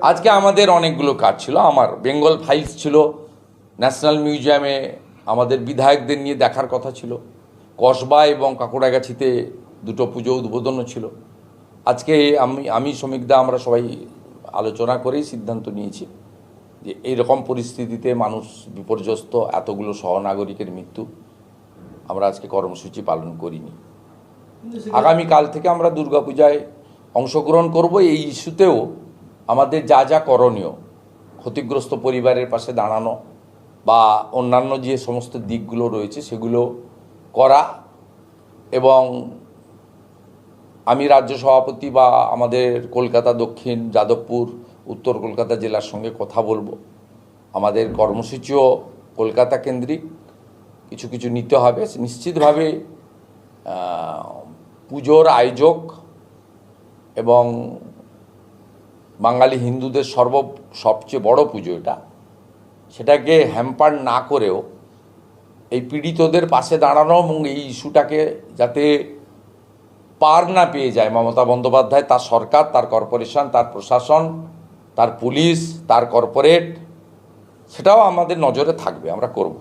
আজকে আমাদের অনেকগুলো কাজ ছিল। আমার বেঙ্গল ফাইলস ছিল ন্যাশনাল মিউজিয়ামে আমাদের বিধায়কদের নিয়ে দেখার কথা ছিল। কসবা এবং কাকুড়াগাছিতে দুটো পুজো উদ্বোধনও ছিল। আজকে আমি আমি শ্রমিকদা আমরা সবাই আলোচনা করেই সিদ্ধান্ত নিয়েছি যে এইরকম পরিস্থিতিতে মানুষ বিপর্যস্ত এতগুলো সহনাগরিকের মৃত্যু আমরা আজকে কর্মসূচি পালন করিনি। আগামীকাল থেকে আমরা দুর্গাপূজায় অংশগ্রহণ করব। এই ইস্যুতেও আমাদের যা যা করণীয়, ক্ষতিগ্রস্ত পরিবারের পাশে দাঁড়ানো বা অন্যান্য যে সমস্ত দিকগুলো রয়েছে সেগুলো করা এবং আমি রাজ্য সভাপতি বা আমাদের কলকাতা দক্ষিণ, যাদবপুর, উত্তর কলকাতা জেলার সঙ্গে কথা বলব। আমাদের কর্মসূচিও কলকাতা কেন্দ্রিক, কিছু কিছু নিতে হবে। নিশ্চিতভাবে পুজোর আয়োজক এবং বাঙালি হিন্দুদের সর্ব, সবচেয়ে বড় পুজো এটা। সেটাকে হ্যাম্পার না করেও এই পীড়িতদের পাশে দাঁড়ানো এবং এই ইস্যুটাকে যাতে পার না পেয়ে যায় মমতা বন্দ্যোপাধ্যায়, তার সরকার, তার কর্পোরেশন, তার প্রশাসন, তার পুলিশ, তার কর্পোরেট, সেটাও আমাদের নজরে থাকবে, আমরা করব।